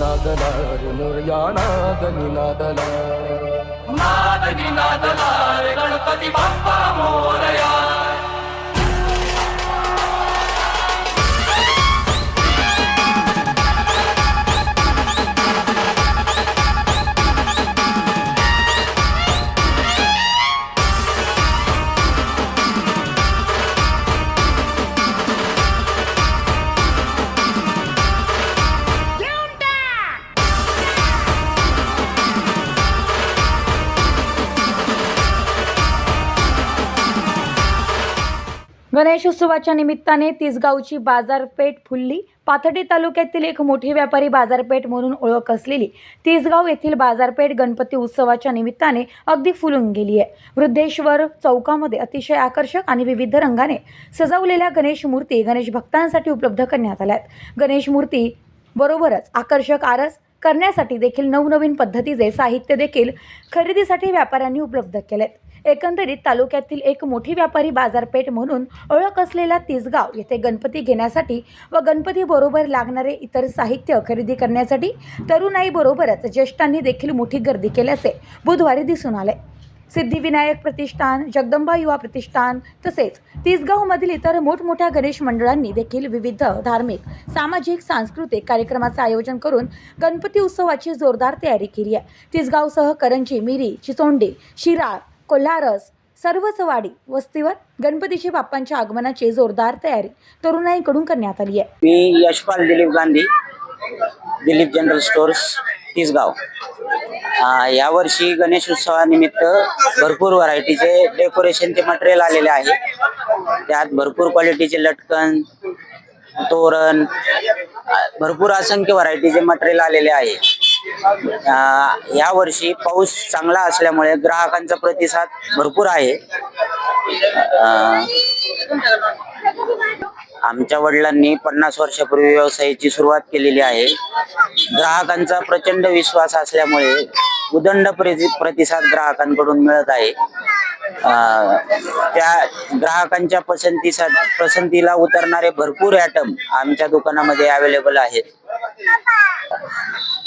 ನಾದಲ ನುರ್ಯಾನಾದ ನಿನಾದಲ ನಾದ ನಿನಾದಲ ಗಣಪತಿ ಬಪ್ಪ ಮೋರಯ गणेशोत्सवाच्या निमित्ताने तिसगावची बाजारपेठ फुलली. पाथर्डी तालुक्यातील एक मोठी व्यापारी बाजारपेठ म्हणून ओळख असलेली तिसगाव येथील बाजारपेठ गणपती उत्सवाच्या निमित्ताने अगदी फुलून गेली आहे. वृद्धेश्वर चौकामध्ये अतिशय आकर्षक आणि विविध रंगाने सजवलेल्या गणेश मूर्ती गणेश भक्तांसाठी उपलब्ध करण्यात आल्या आहेत. गणेश मूर्ती बरोबरच आकर्षक आरस करण्यासाठी देखील नवनवीन पद्धतीचे साहित्य देखील खरेदीसाठी व्यापाऱ्यांनी उपलब्ध केले आहेत एकंदरीत तालुक्यातील एक मोठी व्यापारी बाजारपेठ म्हणून ओळख असलेला तिसगाव येथे गणपती घेण्यासाठी व गणपतीबरोबर लागणारे इतर साहित्य खरेदी करण्यासाठी तरुणाईबरोबरच ज्येष्ठांनी देखील मोठी गर्दी केल्याचे बुधवारी दिसून आले. सिद्धिविनायक प्रतिष्ठान जगदंबा युवा प्रतिष्ठान तसेच तिसगावमधील इतर मोठमोठ्या गणेश मंडळांनी देखील विविध धार्मिक सामाजिक सांस्कृतिक कार्यक्रमाचं आयोजन करून गणपती उत्सवाची जोरदार तयारी केली आहे. तिसगावसह करंजी मिरी चिचोंडी शिराळ कोल्हारस सर्वच वाडी वस्तीवर गणपतीची बाप्पांच्या आगमनाची जोरदार तयारी तरुणाईकडून करण्यात आली आहे. मी यशपाल दिलीप गांधी दिलीप जनरल स्टोर्स तिसगाव यावर्षी गणेश उत्सवानिमित्त भरपूर व्हरायटीचे डेकोरेशनचे मटेरियल आलेले आहे. त्यात भरपूर क्वालिटीचे लटकन तोरण भरपूर असंख्य व्हरायटीचे मटेरियल आलेले आहे. या वर्षी पाऊस चांगला असल्यामुळे ग्राहकांचा प्रतिसाद भरपूर आहे. आमच्या वडिलांनी पन्नास वर्षापूर्वी व्यवसायाची सुरुवात केलेली आहे. ग्राहकांचा प्रचंड विश्वास असल्यामुळे उदंड प्रतिसाद ग्राहकांकडून मिळत आहे. त्या ग्राहकांच्या पसंतीसा पसंतीला उतरणारे भरपूर ॲटम आमच्या दुकानामध्ये अवेलेबल आहेत.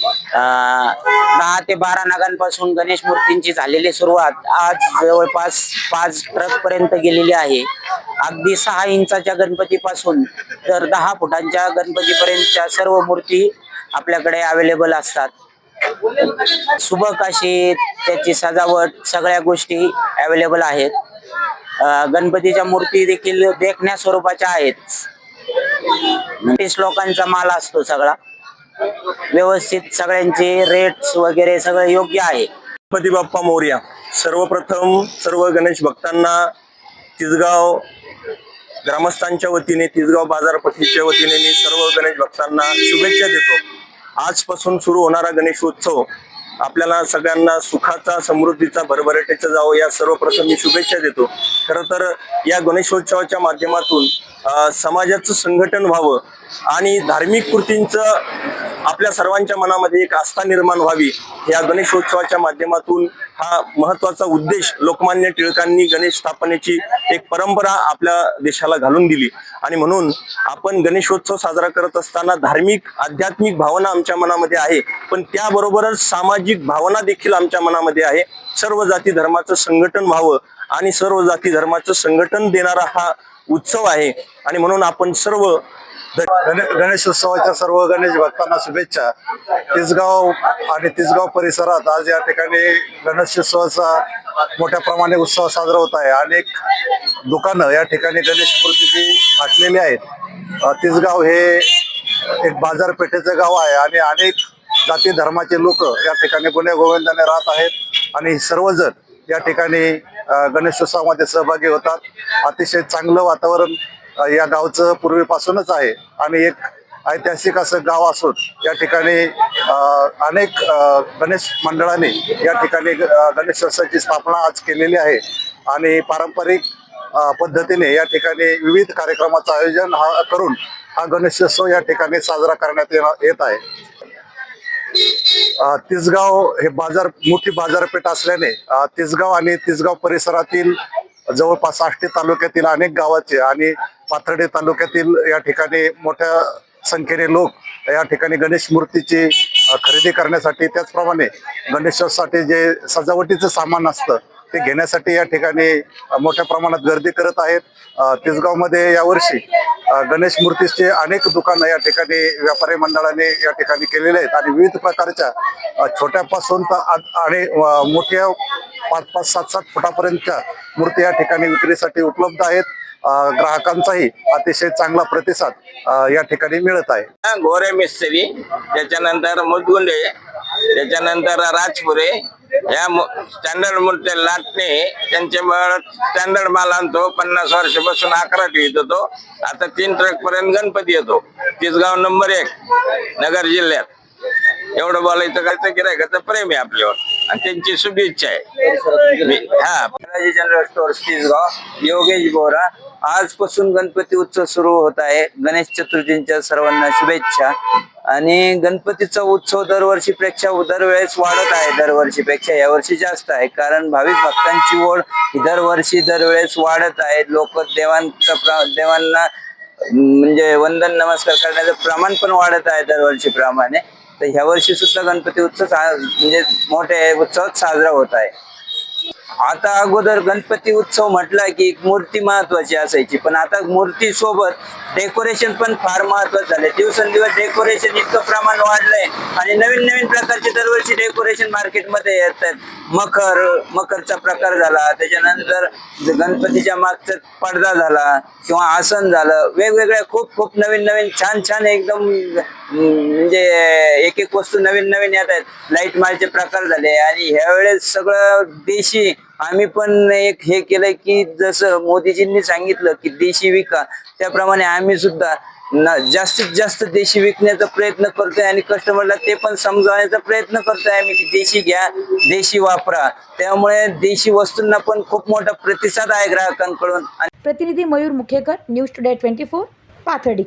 दहा ते बारा नगांपासून गणेश मूर्तींची झालेली सुरुवात आज जवळपास पाच ट्रक पर्यंत गेलेली आहे. अगदी सहा इंचाच्या गणपतीपासून तर दहा फुटांच्या गणपतीपर्यंतच्या सर्व मूर्ती आपल्याकडे अवेलेबल असतात. सुबक अशी त्याची सजावट सगळ्या गोष्टी अवेलेबल आहेत. गणपतीच्या मूर्ती देखील देखण्या स्वरूपाच्या आहेत. तीस लोकांचा माल असतो सगळा. व्यवस्थित सगळ्यांचे रेट्स वगैरे सगळं योग्य आहे. गणपती बाप्पा मोर्या सर्वप्रथम सर्व गणेश भक्तांना तिसगाव ग्रामस्थांच्या वतीने तिसगाव बाजारपतीच्या वतीने मी सर्व गणेश भक्तांना शुभेच्छा देतो. आजपासून सुरू होणारा गणेशोत्सव आपल्याला सगळ्यांना सुखाचा समृद्धीचा भरभराटीचा जावं या सर्वप्रथम मी शुभेच्छा देतो. खरं तर या गणेशोत्सवाच्या माध्यमातून समाजाचं संघटन व्हावं आणि धार्मिक कृतींचं आपल्या सर्वांच्या मनामध्ये एक आस्था निर्माण व्हावी. या गणेशोत्सवाच्या माध्यमातून हा महत्त्वाचा उद्देश लोकमान्य टिळकांनी गणेश स्थापनेची एक परंपरा आपल्या देशाला घालून दिली. आणि म्हणून आपण गणेशोत्सव साजरा करत असताना धार्मिक आध्यात्मिक भावना आमच्या मनामध्ये आहे. पण त्याबरोबरच सामाजिक भावना देखील आमच्या मनामध्ये आहे. सर्व जाती धर्माचं संघटन व्हावं आणि सर्व जाती धर्माचं संघटन देणारा हा उत्सव आहे. आणि म्हणून आपण सर्व गणेशोत्सवाच्या सर्व गणेश भक्तांना शुभेच्छा. तिसगाव आणि तिसगाव परिसरात आज या ठिकाणी गणेशोत्सवाचा मोठ्या प्रमाणे उत्सव साजरा होत आहे. अनेक दुकानं या ठिकाणी गणेश मूर्तीची फाटलेली आहेत. तिसगाव हे एक बाजारपेठेचं गाव आहे आणि अनेक जाती धर्माचे लोक या ठिकाणी गुन्हे गोविंदाने राहत आहेत आणि सर्वजण या ठिकाणी गणेशोत्सवामध्ये सहभागी होतात. अतिशय चांगलं वातावरण या गावचं पूर्वीपासूनच आहे. आणि एक ऐतिहासिक असं गाव असून या ठिकाणी अनेक गणेश मंडळांनी या ठिकाणी गणेशोत्सवाची स्थापना आज केलेली आहे. आणि पारंपरिक पद्धतीने या ठिकाणी विविध कार्यक्रमाचं आयोजन हा करून हा गणेशोत्सव या ठिकाणी साजरा करण्यात येत आहे. तिसगाव हे बाजार मोठी बाजारपेठ असल्याने तिसगाव आणि तिसगाव परिसरातील जवळपास आष्टी तालुक्यातील अनेक गावाचे आणि पाथर्डे तालुक्यातील या ठिकाणी मोठ्या संख्येने लोक या ठिकाणी गणेश मूर्तीची खरेदी करण्यासाठी त्याचप्रमाणे गणेशोत्सवासाठी जे सजावटीचं सामान असतं ते घेण्यासाठी या ठिकाणी मोठ्या प्रमाणात गर्दी करत आहेत. तिसगावमध्ये यावर्षी गणेश मूर्तीचे अनेक दुकानं या ठिकाणी व्यापारी मंडळाने या ठिकाणी केलेले आहेत आणि विविध प्रकारच्या छोट्यापासून तर आणि मोठ्या पाच पाच सात सात फुटापर्यंतच्या मूर्ती या ठिकाणी विक्रीसाठी उपलब्ध आहेत. ग्राहकांचाही अतिशय चांगला प्रतिसाद या ठिकाणी मिळत आहे. गोरे मिस्त्री त्याच्यानंतर मुदगुंडे त्याच्यानंतर राजपुरे या स्टँडर्ड मूर्त्या लाटणे त्यांचे स्टँडर्ड माल आणतो पन्नास वर्षापासून अकरा येत होतो. आता तीन ट्रक पर्यंत गणपती येतो. तिसगाव नंबर एक नगर जिल्ह्यात. एवढं बोलायचं काय तर गिरायकाचं प्रेम आहे आपल्यावर. आणि त्यांची शुभेच्छा आहे. हा. Balaji general stores Tisgaon Yogesh Bora. आजपासून गणपती उत्सव सुरू होत आहे. गणेश चतुर्थींच्या सर्वांना शुभेच्छा. आणि गणपतीचा उत्सव दरवर्षीपेक्षा दरवेळेस वाढत आहे दरवर्षीपेक्षा. यावर्षी जास्त आहे कारण भाविक भक्तांची ओढ ही दरवर्षी दरवेळेस वाढत आहे. लोक देवांचा देवांना म्हणजे वंदन नमस्कार करण्याचं प्रमाण पण वाढत आहे दरवर्षीप्रमाणे तर ह्या वर्षी सुद्धा गणपती उत्सव म्हणजे मोठ्या उत्सव साजरा होत आहे. आता अगोदर गणपती उत्सव म्हटला की एक मूर्ती महत्वाची असायची पण आता मूर्ती सोबत डेकोरेशन पण फार महत्वाचं झालंय. दिवसेंदिवस डेकोरेशन इतकं प्रमाण वाढलंय आणि नवीन नवीन प्रकारचे दरवर्षी डेकोरेशन मार्केटमध्ये येतात. मकर मकरचा प्रकार झाला त्याच्यानंतर गणपतीच्या मागचा पडदा झाला किंवा आसन झालं वेगवेगळ्या खूप खूप नवीन नवीन छान छान एकदम म्हणजे एक एक वस्तू नवीन नवीन येत आहेत. लाइट मालचे प्रकार झाले आणि ह्यावेळेस सगळं देशी आम्ही पण एक हे केलंय की जसं मोदीजींनी सांगितलं की देशी विका त्याप्रमाणे आम्ही सुद्धा ना जास्तीत जास्त देशी विकण्याचा प्रयत्न करतोय आणि कस्टमरला ते पण समजावण्याचा प्रयत्न करतोय आम्ही की देशी घ्या देशी वापरा. त्यामुळे देशी वस्तूंना पण खूप मोठा प्रतिसाद आहे ग्राहकांकडून. आणि प्रतिनिधी Mayur Mukhekar news today twenty four Pathardi.